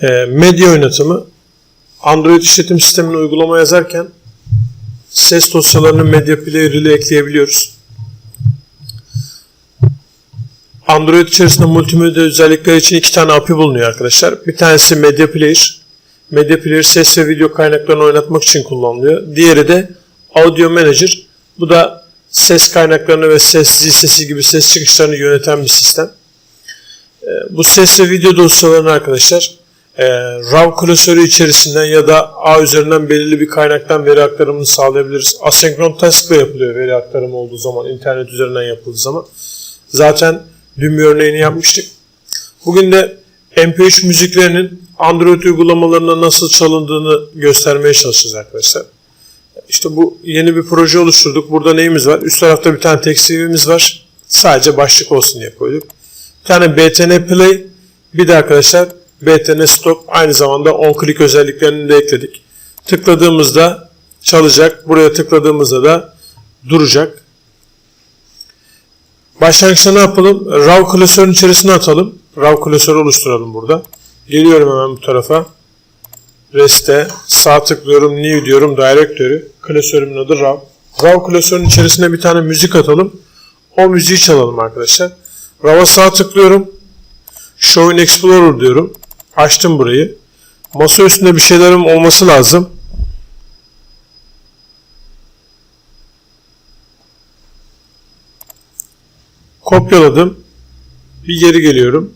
Ee, medya oynatımı Android işletim sistemine uygulama yazarken ses dosyalarını Media Player ile ekleyebiliyoruz. Android içerisinde multimedya özellikleri için iki tane API bulunuyor arkadaşlar. Bir tanesi Media Player. Media Player ses ve video kaynaklarını oynatmak için kullanılıyor. Diğeri de Audio Manager. Bu da ses kaynaklarını ve ses zil sesi gibi ses çıkışlarını yöneten bir sistem. Ee, Bu ses ve video dosyalarını arkadaşlar e, RAW klasörü içerisinden ya da A üzerinden belirli bir kaynaktan veri aktarımını sağlayabiliriz. Asenkron task ile yapılıyor veri aktarımı olduğu zaman, internet üzerinden yapıldığı zaman. Zaten dün bir örneğini yapmıştık. Bugün de MP3 müziklerinin Android uygulamalarına nasıl çalındığını göstermeye çalışacağız arkadaşlar. İşte bu yeni bir proje oluşturduk. Burada neyimiz var? Üst tarafta bir tane text CV'miz var. Sadece başlık olsun diye koyduk. Bir tane BTN Play, bir de arkadaşlar BTN Stop aynı zamanda on click özelliklerini de ekledik. Tıkladığımızda çalacak. Buraya tıkladığımızda da duracak. Başlangıçta ne yapalım? RAW klasörün içerisine atalım. RAW klasörü oluşturalım burada. Geliyorum hemen bu tarafa. Reste sağ tıklıyorum New diyorum Directory. Klasörümün adı RAW. RAW klasörün içerisine bir tane müzik atalım. O müziği çalalım arkadaşlar. RAW'a sağ tıklıyorum. Show in Explorer diyorum. Açtım burayı. Masa üstünde bir şeylerim olması lazım. Kopyaladım. Bir geri geliyorum.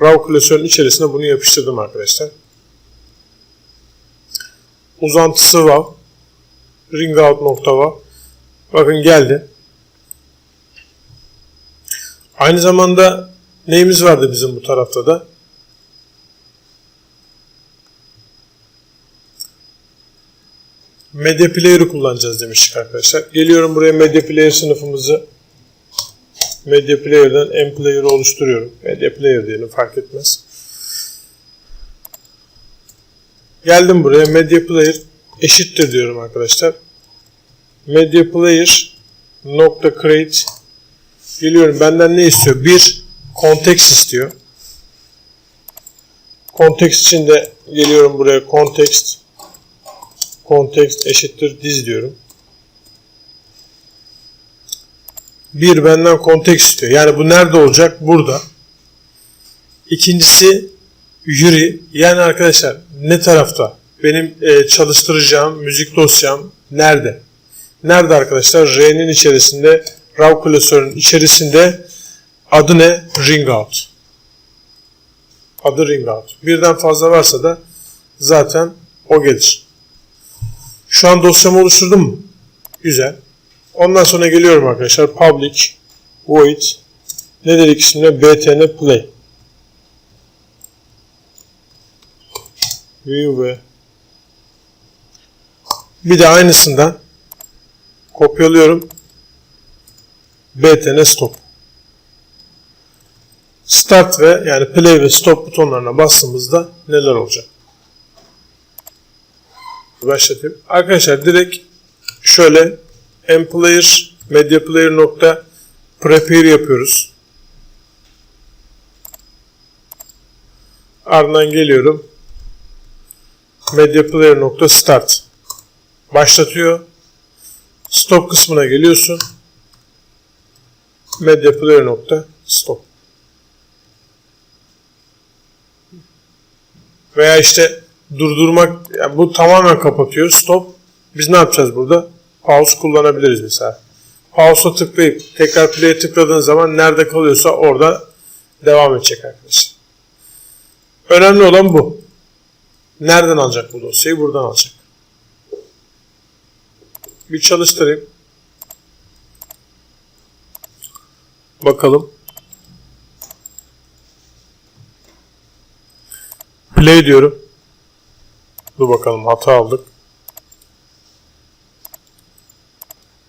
RAW klasörün içerisine bunu yapıştırdım arkadaşlar. Uzantısı WAV. Ringout.wav. Bakın geldi. Aynı zamanda neyimiz vardı bizim bu tarafta da? Media Player'ı kullanacağız demiştik arkadaşlar. Geliyorum buraya Media Player sınıfımızı Media Player'dan M Player'ı oluşturuyorum. Media Player diyelim fark etmez. Geldim buraya Media Player eşittir diyorum arkadaşlar. Media Player nokta create geliyorum benden ne istiyor? Bir context istiyor. Context için de geliyorum buraya context context eşittir diz diyorum. Bir benden context istiyor. Yani bu nerede olacak? Burada. İkincisi Yuri. Yani arkadaşlar ne tarafta? Benim e, çalıştıracağım müzik dosyam nerede? Nerede arkadaşlar? R'nin içerisinde RAW klasörün içerisinde adı ne? Ringout. Adı Ringout. Birden fazla varsa da zaten o gelir. Şu an dosyamı oluşturdum? Güzel. Ondan sonra geliyorum arkadaşlar. Public void ne dedik şimdi? btn play. View ve bir de aynısından kopyalıyorum. btn stop. Start ve yani play ve stop butonlarına bastığımızda neler olacak? Başlatayım. Arkadaşlar direkt şöyle mplayer media nokta prepare yapıyoruz. Ardından geliyorum. Media player nokta start. Başlatıyor. Stop kısmına geliyorsun. Media player nokta stop. Veya işte durdurmak yani bu tamamen kapatıyor. Stop. Biz ne yapacağız burada? Pause kullanabiliriz mesela. Pause'a tıklayıp tekrar play'e tıkladığın zaman nerede kalıyorsa orada devam edecek arkadaşlar. Önemli olan bu. Nereden alacak bu dosyayı? Buradan alacak. Bir çalıştırayım. Bakalım. Play diyorum. Dur bakalım hata aldık.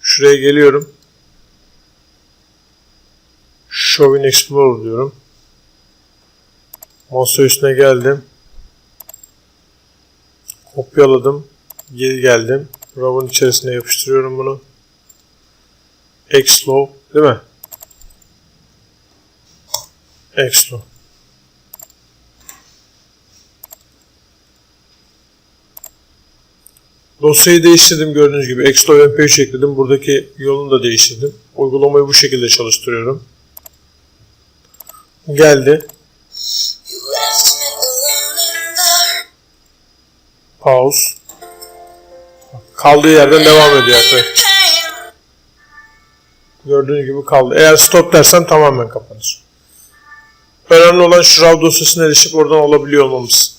Şuraya geliyorum. Show in Explorer diyorum. Masa üstüne geldim. Kopyaladım. Geri geldim. RAW'ın içerisine yapıştırıyorum bunu. Xlow değil mi? Xlow. Dosyayı değiştirdim gördüğünüz gibi. Exto MP3 ekledim. Buradaki yolunu da değiştirdim. Uygulamayı bu şekilde çalıştırıyorum. Geldi. Pause. Kaldığı yerden devam ediyor arkadaşlar. Gördüğünüz gibi kaldı. Eğer stop dersen tamamen kapanır. Önemli olan şu RAW dosyasına erişip oradan alabiliyor olmamız.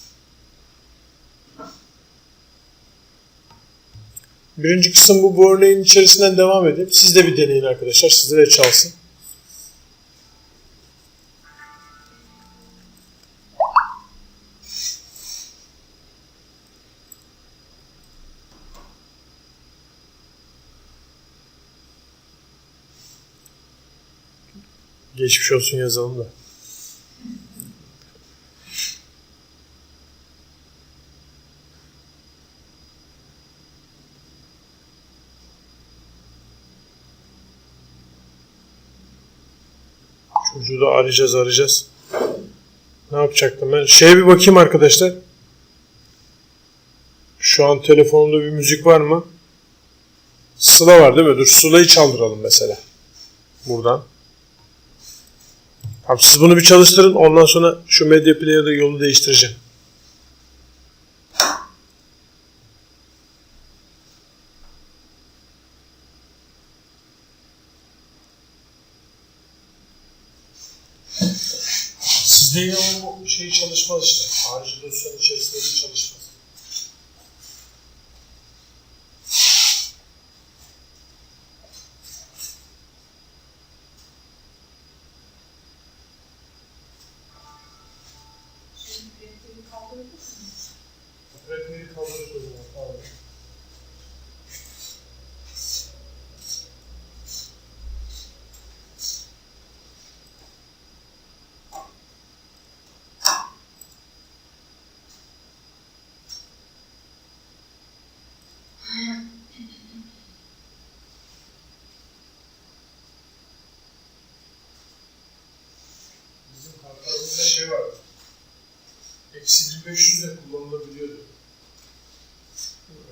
Birinci kısım bu. Bu örneğin içerisinden devam edeyim. Siz de bir deneyin arkadaşlar. Sizde de çalsın. Geçmiş olsun yazalım da. Çocuğu da arayacağız arayacağız. Ne yapacaktım ben? Şeye bir bakayım arkadaşlar. Şu an telefonumda bir müzik var mı? Sıla var değil mi? Dur Sıla'yı çaldıralım mesela. Buradan. Tamam siz bunu bir çalıştırın. Ondan sonra şu Media Player'da yolu değiştireceğim. Sizde yine o şey çalışmaz işte. Harici dosyanın içerisinde bir çalışmaz. Rehberi kaldırırız o zaman. Tamam. Bizim kartlarımızda şey var. Eksi 1500 de kullanılabiliyordu.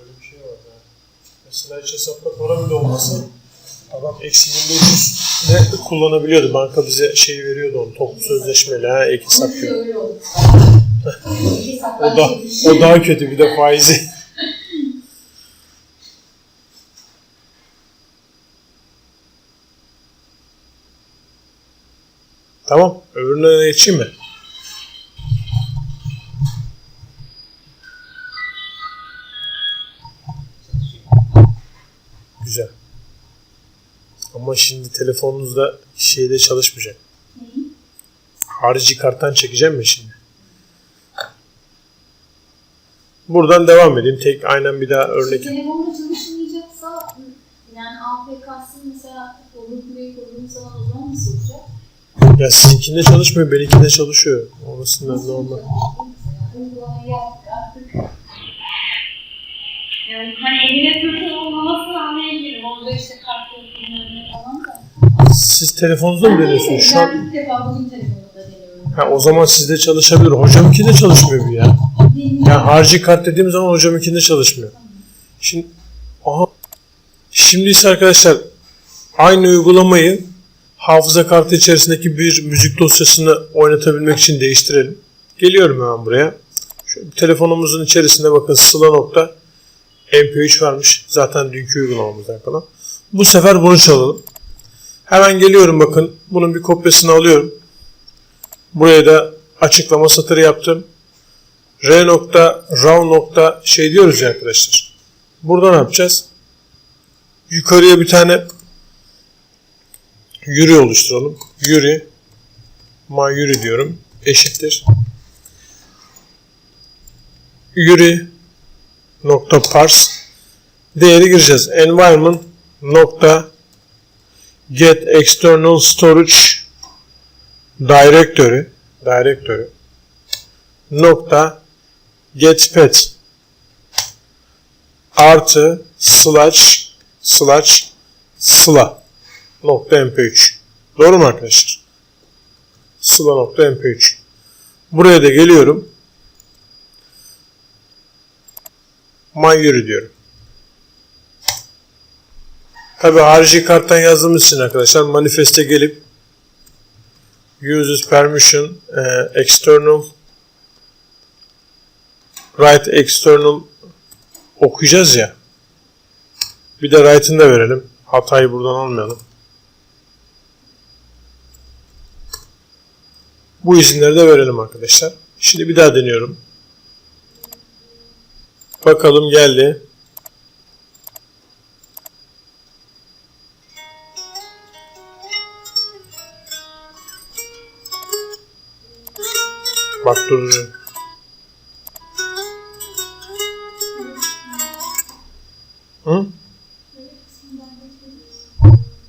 Öyle bir şey var yani. Mesela hiç hesapta para bile olmasa adam eksi 1500 de kullanabiliyordu. Banka bize şey veriyordu onu. Toplu sözleşmeli ha ek hesap gibi. O da o daha kötü bir de faizi. tamam. Öbürüne geçeyim mi? Ama şimdi telefonunuzda şeyde çalışmayacak. Harici karttan çekeceğim mi şimdi? Buradan devam edeyim. Tek aynen bir daha örnek. Telefonda çalışmayacaksa yani APK'sı mesela Overplay'i koyduğum zaman o zaman nasıl olacak? Ya sizinkinde çalışmıyor, benimkinde çalışıyor. Orasında Nasıl normal. Yani hani eline Türkçe olmamasını anlayabilirim. Orada işte kart. Siz telefonunuzda mı deniyorsunuz şu an? Ben ilk defa bugün telefonda deniyorum. Ha, o zaman sizde çalışabilir. Hocamınki de çalışmıyor bu ya. Benim Yani harici kart dediğim zaman hocamınkinde çalışmıyor. Şimdi aha. Şimdi ise arkadaşlar aynı uygulamayı hafıza kartı içerisindeki bir müzik dosyasını oynatabilmek için değiştirelim. Geliyorum hemen buraya. Şu telefonumuzun içerisinde bakın sıla nokta MP3 varmış. Zaten dünkü uygulamamızdan kalan. Bu sefer bunu çalalım. Hemen geliyorum bakın. Bunun bir kopyasını alıyorum. Buraya da açıklama satırı yaptım. R nokta, raw nokta şey diyoruz ya arkadaşlar. Burada ne yapacağız? Yukarıya bir tane yürü oluşturalım. Yürü, ma yürü diyorum. Eşittir. Yürü nokta parse değeri gireceğiz. Environment nokta get external storage directory directory. Nokta getpad. Artı slash slash sıla nokta mp3 doğru mu arkadaşlar? sıla nokta mp3 buraya da geliyorum. My yürü diyorum Tabi harici karttan yazdığımız için arkadaşlar manifeste gelip uses permission e, external write external okuyacağız ya. Bir de write'ını da verelim. Hatayı buradan almayalım. Bu izinleri de verelim arkadaşlar. Şimdi bir daha deniyorum. Bakalım geldi.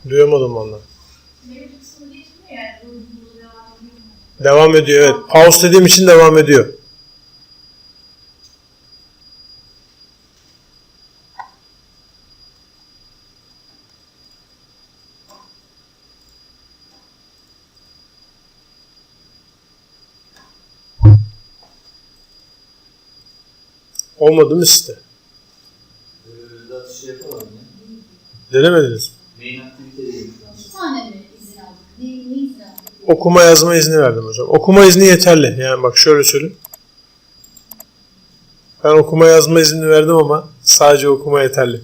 Duyamadım. Duyduğumuz devam ediyor mu? Devam ediyor evet. Pause dediğim için devam ediyor. Olmadı mı site? Ee, şey. Denemediniz. mi? Main aktivite değil şu anda. İki tane mi izin aldık? Ne, ne izin aldık? Okuma yazma izni verdim hocam. Okuma izni yeterli. Yani bak şöyle söyleyeyim. Ben okuma yazma izni verdim ama sadece okuma yeterli.